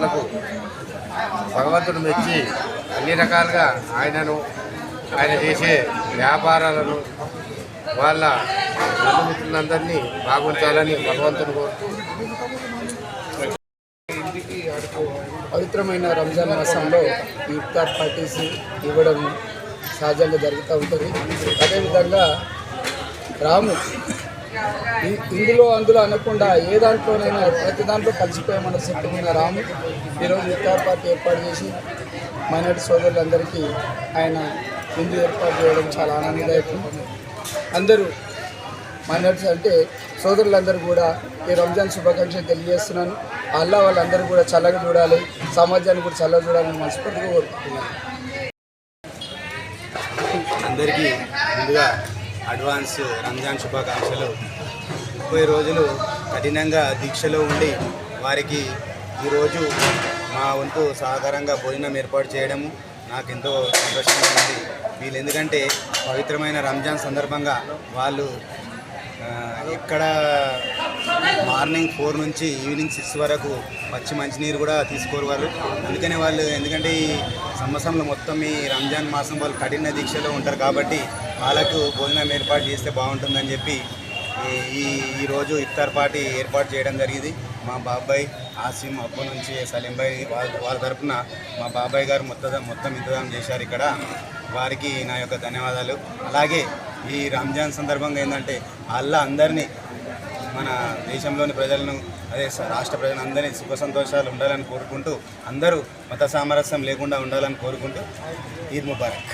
సేవలకు భగవంతుడు మెచ్చి అన్ని రకాలుగా ఆయనను ఆయన చేసే వ్యాపారాలను వాళ్ళ బంధుమిత్రులందరినీ బాగుంచాలని భగవంతుని కోరుతూ పవిత్రమైన రంజాన్ మాసంలో ఇఫ్తార్ పార్టీస్ ఇవ్వడం సహజంగా జరుగుతూ ఉంటుంది. అదేవిధంగా రాము ఇందులో అందులో అనకుండా ఏ దాంట్లోనైనా ప్రతి దాంట్లో కలిసిపోయే మనశక్తి ఉన్న రాము. ఈరోజు ఉత్తర పార్టీ ఏర్పాటు చేసి మైనార్టీ సోదరులందరికీ ఆయన విందు ఏర్పాటు చేయడం చాలా ఆనందదాయకం. అందరూ మైనార్టీస్ అంటే సోదరులందరూ కూడా ఈ రంజాన్ శుభాకాంక్షలు తెలియజేస్తున్నాను. అల్లా వాళ్ళందరూ కూడా చల్లగా చూడాలి. సమాజాన్ని కూడా చల్లగా చూడాలని మనస్ఫూర్తిగా కోరుకుంటున్నాను. అందరికీ ముందుగా అడ్వాన్స్ రంజాన్ శుభాకాంక్షలు. ముప్పై రోజులు కఠినంగా దీక్షలో ఉండి వారికి ఈరోజు మా వంతు సహకారంగా భోజనం ఏర్పాటు చేయడము నాకు ఎంతో సంతోషంగా ఉంది వీళ్ళు ఎందుకంటే పవిత్రమైన రంజాన్ సందర్భంగా వాళ్ళు ఆ, ఎక్కడ మార్నింగ్ ఫోర్ నుంచి ఈవినింగ్ సిక్స్ వరకు పచ్చి మంచినీరు కూడా తీసుకోరు వాళ్ళు. అందుకనే వాళ్ళు ఎందుకంటే ఈ సంవత్సరంలో మొత్తం ఈ రంజాన్ మాసం వాళ్ళు కఠిన దీక్షలో ఉంటారు కాబట్టి వాళ్ళకు భోజనం ఏర్పాటు చేస్తే బాగుంటుందని చెప్పి ఈ- ఈరోజు ఇఫ్తార్ పార్టీ ఏర్పాటు చేయడం జరిగింది. మా బాబాయ్ ఆసిం అప్పు నుంచి సలీం భాయ్ వాళ్ళ వాళ్ళ తరపున మా బాబాయ్ గారు మొత్తం మొత్తం ఇంతదానం చేశారు ఇక్కడ. వారికి నా యొక్క ధన్యవాదాలు. అలాగే ఈ రంజాన్ సందర్భంగా ఏంటంటే అల్లా అందరినీ మన దేశంలోని ప్రజలను అదే రాష్ట్ర ప్రజలను అందరినీ సుఖ సంతోషాలు ఉండాలని కోరుకుంటూ అందరూ మత సామరస్యం లేకుండా ఉండాలని కోరుకుంటూ ఈద్ ముబారక్.